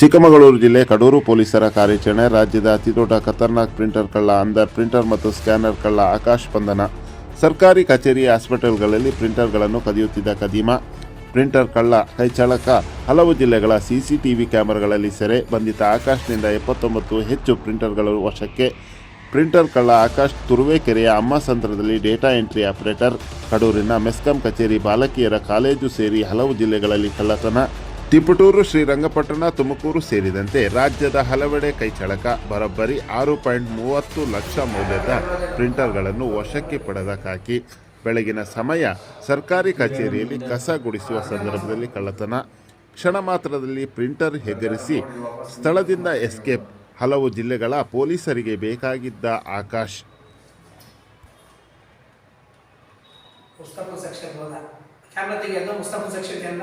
ಚಿಕ್ಕಮಗಳೂರು ಜಿಲ್ಲೆ ಕಡೂರು ಪೊಲೀಸರ ಕಾರ್ಯಾಚರಣೆ, ರಾಜ್ಯದ ಅತಿದೊಡ್ಡ ಖತರ್ನಾಕ್ ಪ್ರಿಂಟರ್ ಕಳ್ಳ ಅಂದ ಪ್ರಿಂಟರ್ ಮತ್ತು ಸ್ಕ್ಯಾನರ್ ಕಳ್ಳ ಆಕಾಶ್ ಬಂಧನ. ಸರ್ಕಾರಿ ಕಚೇರಿ ಹಾಸ್ಪಿಟಲ್ಗಳಲ್ಲಿ ಪ್ರಿಂಟರ್ಗಳನ್ನು ಕದಿಯುತ್ತಿದ್ದ ಕದೀಮ. ಪ್ರಿಂಟರ್ ಕಳ್ಳ ಕೈಚಾಳಕ ಹಲವು ಜಿಲ್ಲೆಗಳ ಸಿಸಿಟಿವಿ ಕ್ಯಾಮೆರಾಗಳಲ್ಲಿ ಸೆರೆ ಬಂಧಿತ ಆಕಾಶ್ನಿಂದ ಎಪ್ಪತ್ತೊಂಬತ್ತು ಹೆಚ್ಚು ಪ್ರಿಂಟರ್ಗಳು ವಶಕ್ಕೆ. ಪ್ರಿಂಟರ್ ಕಳ್ಳ ಆಕಾಶ್ ತುರುವೇಕೆರೆಯ ಅಮ್ಮಸಂತ್ರದಲ್ಲಿ ಡೇಟಾ ಎಂಟ್ರಿ ಆಪರೇಟರ್. ಕಡೂರಿನ ಮೆಸ್ಕಾಂ ಕಚೇರಿ ಬಾಲಕಿಯರ ಕಾಲೇಜು ಸೇರಿ ಹಲವು ಜಿಲ್ಲೆಗಳಲ್ಲಿ ಕಳ್ಳತನ. ತಿಪಟೂರು, ಶ್ರೀರಂಗಪಟ್ಟಣ, ತುಮಕೂರು ಸೇರಿದಂತೆ ರಾಜ್ಯದ ಹಲವೆಡೆ ಕೈಚಳಕ, ಬರೋಬ್ಬರಿ ಆರು ಪಾಯಿಂಟ್ ಮೂವತ್ತು ಲಕ್ಷ ಮೌಲ್ಯದ ಪ್ರಿಂಟರ್ಗಳನ್ನು ವಶಕ್ಕೆ ಪಡೆದ ಕಾಕಿ. ಬೆಳಗಿನ ಸಮಯ ಸರ್ಕಾರಿ ಕಚೇರಿಯಲ್ಲಿ ಕಸ ಗುಡಿಸುವ ಸಂದರ್ಭದಲ್ಲಿ ಕಳ್ಳತನ. ಕ್ಷಣ ಮಾತ್ರದಲ್ಲಿ ಪ್ರಿಂಟರ್ ಹೆದರಿಸಿ ಸ್ಥಳದಿಂದ ಎಸ್ಕೇಪ್. ಹಲವು ಜಿಲ್ಲೆಗಳ ಪೊಲೀಸರಿಗೆ ಬೇಕಾಗಿದ್ದ ಆಕಾಶ್. ಪುಸ್ತಕ ಸೆಕ್ಷನ್ ಪುಸ್ತಕ ಸೆಕ್ಷನ್